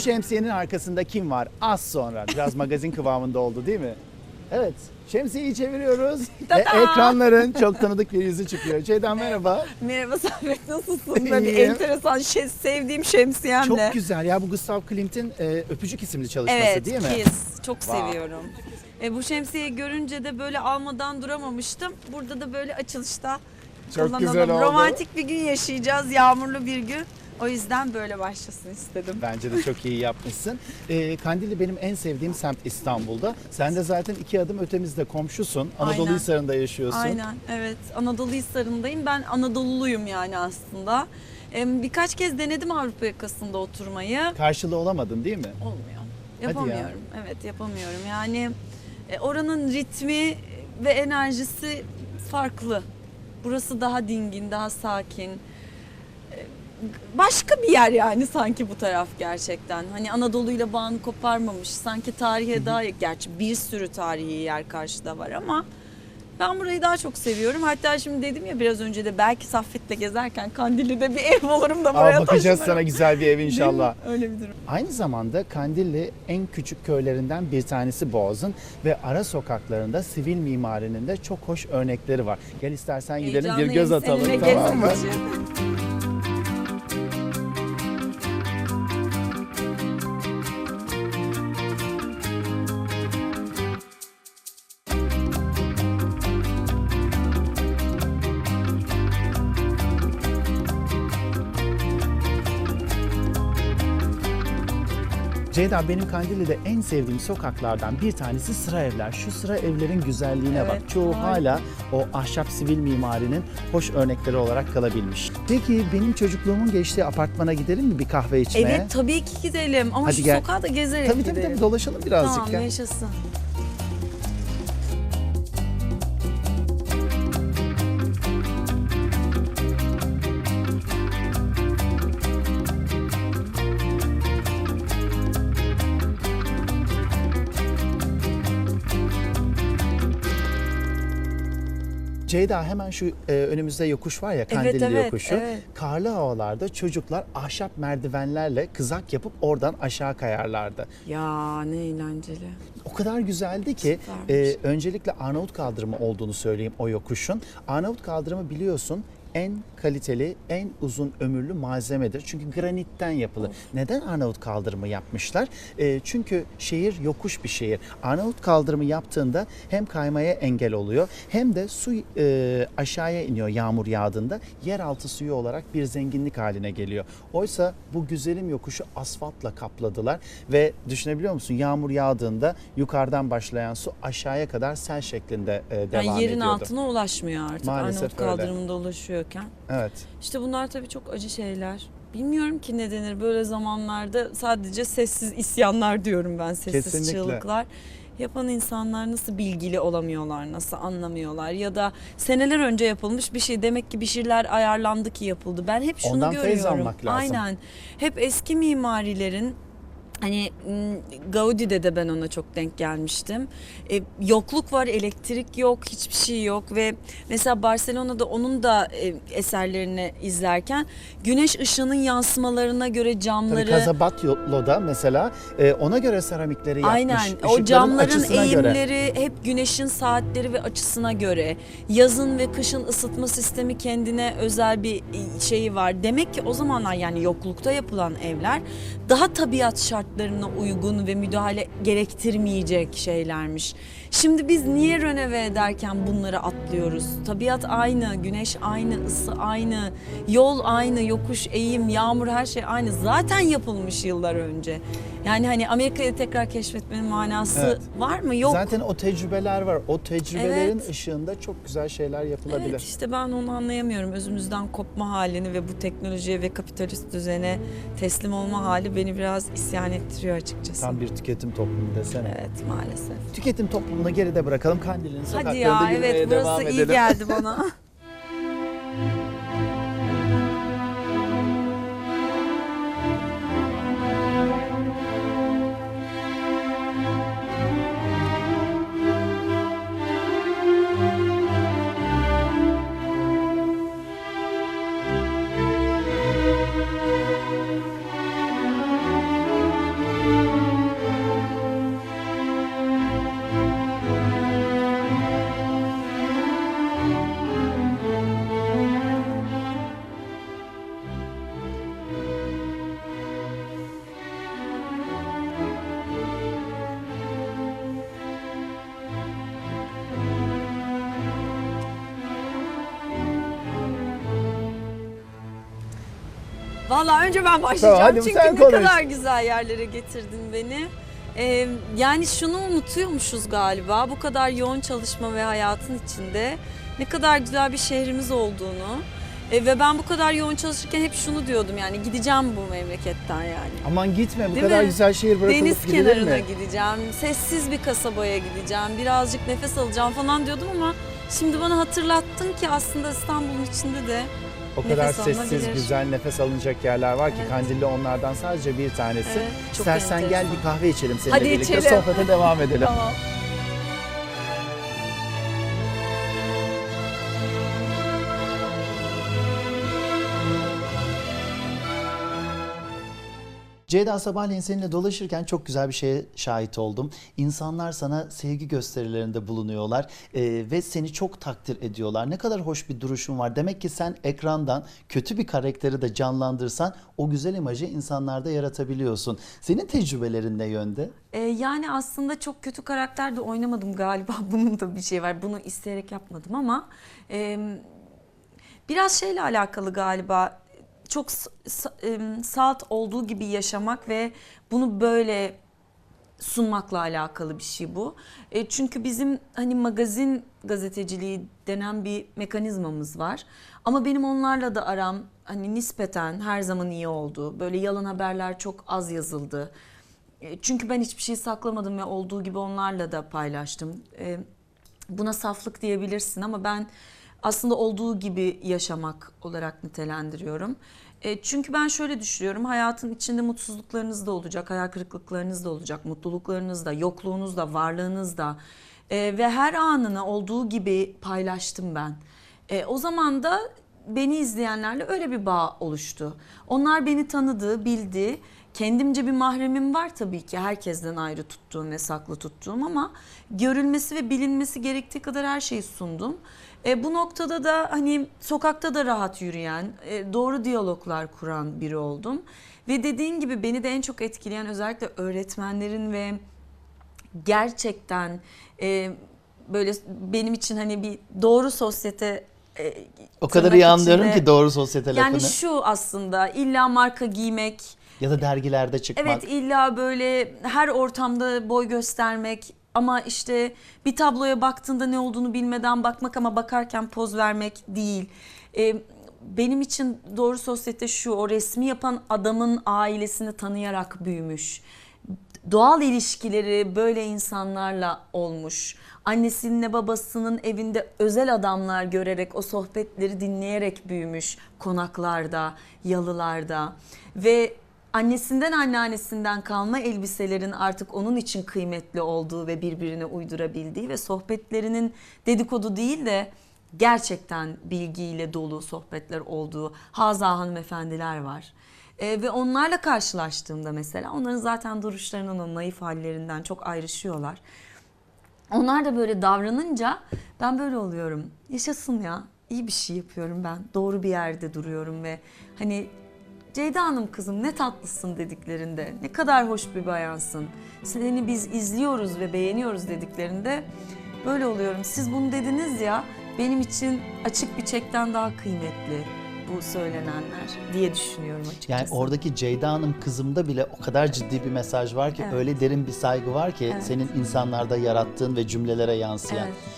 Bu şemsiyenin arkasında kim var? Az sonra. Biraz magazin kıvamında oldu değil mi? Evet. Şemsiyeyi çeviriyoruz. Ve ekranların çok tanıdık bir yüzü çıkıyor. Ceyda merhaba. Merhaba Saffet nasılsın? Böyle İyiyim. enteresan şey, sevdiğim şemsiyemle. Çok güzel ya bu Gustav Klimt'in e, Öpücük isimli çalışması Evet değil mi? Kiss. Çok Wow. seviyorum. E, bu şemsiyeyi görünce de böyle almadan duramamıştım. Burada da böyle açılışta Çok kullanalım. güzel oldu. Romantik bir gün yaşayacağız. Yağmurlu bir gün. O yüzden böyle başlasın istedim. Bence de çok iyi yapmışsın. Ee, Kandilli benim en sevdiğim semt İstanbul'da. Sen de zaten iki adım ötemizde komşusun. Anadolu Aynen. Hisarı'nda yaşıyorsun. Aynen evet Anadolu Hisarı'ndayım. Ben Anadoluluyum yani aslında. E, birkaç kez denedim Avrupa yakasında oturmayı. Karşılığı olamadın değil mi? Olmuyor. ya. Yapamıyorum. Evet yapamıyorum. Yani e, oranın ritmi ve enerjisi farklı. Burası daha dingin, daha sakin. Başka bir yer yani sanki bu taraf gerçekten. Hani Anadolu'yla bağını koparmamış. Sanki tarihe daha gerçi bir sürü tarihi yer karşıda var ama ben burayı daha çok seviyorum. Hatta şimdi dedim ya biraz önce de belki Saffet'le gezerken Kandilli'de bir ev olurum da buraya Aa, bakacağız taşınırım. sana güzel bir ev inşallah. Öyle bir durum. Aynı zamanda Kandilli en küçük köylerinden bir tanesi Boğaz'ın ve ara sokaklarında sivil mimarinin de çok hoş örnekleri var. Gel istersen gidelim bir Heyecanlıyım göz atalım tamam mı? Ceyda benim Kandilli'de en sevdiğim sokaklardan bir tanesi sıra evler. Şu sıra evlerin güzelliğine Evet, bak. Çoğu harika. hala o ahşap sivil mimarinin hoş örnekleri olarak kalabilmiş. Peki benim çocukluğumun geçtiği apartmana gidelim mi bir kahve içmeye? Evet tabii ki gidelim ama Hadi şu gel. sokağa da gezerek Tabii tabii, tabii dolaşalım birazcık Tamam ya. yaşasın. Ceyda hemen şu e, önümüzde yokuş var ya Kandilli evet, yokuşu. evet. Karlı havalarda çocuklar ahşap merdivenlerle kızak yapıp oradan aşağı kayarlardı. Ya ne eğlenceli. O kadar güzeldi ki Süpermiş. e, öncelikle Arnavut kaldırımı olduğunu söyleyeyim o yokuşun. Arnavut kaldırımı biliyorsun en kaliteli, en uzun ömürlü malzemedir. Çünkü granitten yapılır. Neden Arnavut kaldırımı yapmışlar? E, çünkü şehir yokuş bir şehir. Arnavut kaldırımı yaptığında hem kaymaya engel oluyor hem de su e, aşağıya iniyor yağmur yağdığında. Yeraltı suyu olarak bir zenginlik haline geliyor. Oysa bu güzelim yokuşu asfaltla kapladılar ve düşünebiliyor musun? Yağmur yağdığında yukarıdan başlayan su aşağıya kadar sel şeklinde e, devam Yani yerin ediyordu. altına ulaşmıyor artık Maalesef Arnavut öyle. kaldırımında ulaşıyorken. Evet. İşte bunlar tabii çok acı şeyler. Bilmiyorum ki ne denir böyle zamanlarda sadece sessiz isyanlar diyorum ben sessiz Kesinlikle. çığlıklar. Yapan insanlar nasıl bilgili olamıyorlar, nasıl anlamıyorlar ya da seneler önce yapılmış bir şey demek ki bir şeyler ayarlandı ki yapıldı. Ben hep şunu Ondan feyz görüyorum. almak lazım. Aynen. Hep eski mimarilerin Hani Gaudi'de de ben ona çok denk gelmiştim. E, yokluk var, elektrik yok, hiçbir şey yok ve mesela Barcelona'da onun da e, eserlerini izlerken güneş ışığının yansımalarına göre Tabii camları Casabatlo'da mesela e, ona göre seramikleri yapmış. Aynen. O camların açısına göre. eğimleri hep güneşin saatleri ve açısına göre. Yazın ve kışın ısıtma sistemi kendine özel bir şeyi var. Demek ki o zamanlar yani yoklukta yapılan evler daha tabiat şartlarına uygun ve müdahale gerektirmeyecek şeylermiş. Şimdi biz niye röneve ederken bunları atlıyoruz? Tabiat aynı, güneş aynı, ısı aynı, yol aynı, yokuş, eğim, yağmur her şey aynı. Zaten yapılmış yıllar önce. Yani hani Amerika'yı tekrar keşfetmenin manası Evet. var mı? Yok. Zaten o tecrübeler var. O tecrübelerin Evet. ışığında çok güzel şeyler yapılabilir. Evet işte ben onu anlayamıyorum. Özümüzden kopma halini ve bu teknolojiye ve kapitalist düzene teslim olma hali beni biraz isyan ettiriyor açıkçası. Tam bir tüketim toplumu desene. Evet maalesef. Tüketim toplumunu geride bırakalım. Kandil'in Hadi sokaklarında ya yürümeye evet devam burası iyi edelim. geldi bana. Vallahi önce ben başlayacağım Tamam, hadi çünkü sen ne konuş. kadar güzel yerlere getirdin beni. Ee, yani şunu unutuyormuşuz galiba bu kadar yoğun çalışma ve hayatın içinde ne kadar güzel bir şehrimiz olduğunu E, ve ben bu kadar yoğun çalışırken hep şunu diyordum yani gideceğim bu memleketten yani. Aman gitme bu Değil kadar mi? güzel şehir bırakılıp Deniz kenarına mi? gideceğim, sessiz bir kasabaya gideceğim, birazcık nefes alacağım falan diyordum ama şimdi bana hatırlattın ki aslında İstanbul'un içinde de O kadar Nefes sessiz, alınabilir. güzel nefes alınacak yerler var ki Evet. Kandilli onlardan sadece bir tanesi. Evet, İstersen gel enteresan. bir kahve içelim seninle Hadi birlikte içelim. sohbete devam edelim. Tamam. Ceyda sabahleyin seninle dolaşırken çok güzel bir şeye şahit oldum. İnsanlar sana sevgi gösterilerinde bulunuyorlar e, ve seni çok takdir ediyorlar. Ne kadar hoş bir duruşun var. Demek ki sen ekrandan kötü bir karakteri de canlandırsan o güzel imajı insanlarda yaratabiliyorsun. Senin tecrübelerin ne yönde? Ee, yani aslında çok kötü karakter de oynamadım galiba. Bunun da bir şey var. Bunu isteyerek yapmadım ama e, biraz şeyle alakalı galiba. Çok s- s- salt olduğu gibi yaşamak ve bunu böyle sunmakla alakalı bir şey bu. E, çünkü bizim hani magazin gazeteciliği denen bir mekanizmamız var. Ama benim onlarla da aram hani nispeten her zaman iyi oldu. Böyle yalan haberler çok az yazıldı. E, çünkü ben hiçbir şey saklamadım ve olduğu gibi onlarla da paylaştım. E, buna saflık diyebilirsin ama ben aslında olduğu gibi yaşamak olarak nitelendiriyorum. E, çünkü ben şöyle düşünüyorum. Hayatın içinde mutsuzluklarınız da olacak, hayal kırıklıklarınız da olacak, mutluluklarınız da, yokluğunuz da, varlığınız da. E, ve her anını olduğu gibi paylaştım ben. E, o zaman da beni izleyenlerle öyle bir bağ oluştu. Onlar beni tanıdı, bildi. Kendimce bir mahremim var tabii ki herkesten ayrı tuttuğum ve saklı tuttuğum ama görülmesi ve bilinmesi gerektiği kadar her şeyi sundum. E, bu noktada da hani sokakta da rahat yürüyen, e, doğru diyaloglar kuran biri oldum. Ve dediğin gibi beni de en çok etkileyen özellikle öğretmenlerin ve gerçekten e, böyle benim için hani bir doğru sosyete e, O kadar iyi anlıyorum içinde- ki doğru sosyete lafını. yani şu aslında illa marka giymek, Ya da dergilerde çıkmak. evet illa böyle her ortamda boy göstermek ama işte bir tabloya baktığında ne olduğunu bilmeden bakmak ama bakarken poz vermek değil. Ee, benim için doğru sosyete şu o resmi yapan adamın ailesini tanıyarak büyümüş. Doğal ilişkileri böyle insanlarla olmuş. Annesinin babasının evinde özel adamlar görerek o sohbetleri dinleyerek büyümüş konaklarda, yalılarda ve annesinden anneannesinden kalma elbiselerin artık onun için kıymetli olduğu ve birbirine uydurabildiği ve sohbetlerinin dedikodu değil de gerçekten bilgiyle dolu sohbetler olduğu Haza hanımefendiler var. Ee, ve onlarla karşılaştığımda mesela onların zaten duruşlarının o naif hallerinden çok ayrışıyorlar. Onlar da böyle davranınca ben böyle oluyorum. Yaşasın ya. iyi bir şey yapıyorum ben. Doğru bir yerde duruyorum ve hani Ceyda Hanım kızım ne tatlısın dediklerinde, ne kadar hoş bir bayansın. Seni biz izliyoruz ve beğeniyoruz dediklerinde böyle oluyorum. Siz bunu dediniz ya benim için açık bir çekten daha kıymetli bu söylenenler diye düşünüyorum açıkçası. Yani oradaki Ceyda Hanım kızımda bile o kadar ciddi bir mesaj var ki Evet. öyle derin bir saygı var ki Evet. senin insanlarda yarattığın ve cümlelere yansıyan. Evet.